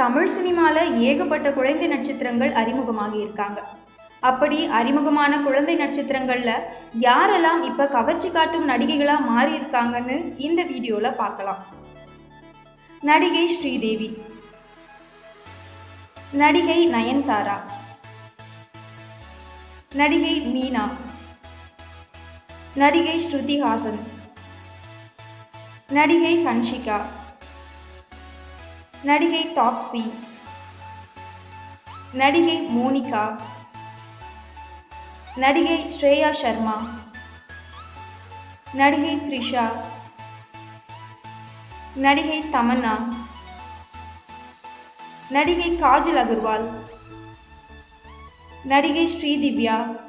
தமிழ் சினிமாவில் ஏகப்பட்ட குழந்தை நட்சத்திரங்கள் அறிமுகமாகி இருக்காங்க. அப்படி அறிமுகமான குழந்தை நட்சத்திரங்களில் யாரெல்லாம் இப்போ கவர்ச்சி காட்டும் நடிகைகளாக மாறி இருக்காங்கன்னு இந்த வீடியோவில் பார்க்கலாம். நடிகை ஸ்ரீதேவி. நடிகை நயன்தாரா. நடிகை மீனா. நடிகை ஸ்ருதி ஹாசன். நடிகை ஹன்ஷிகா. நடிகை தாப்சி. நடிகை மோனிகா. நடிகை ஸ்ரேயா சர்மா நடிகை த்ரிஷா. நடிகை தமன்னா. நடிகை காஜல் அகர்வால். நடிகை ஸ்ரீதிவ்யா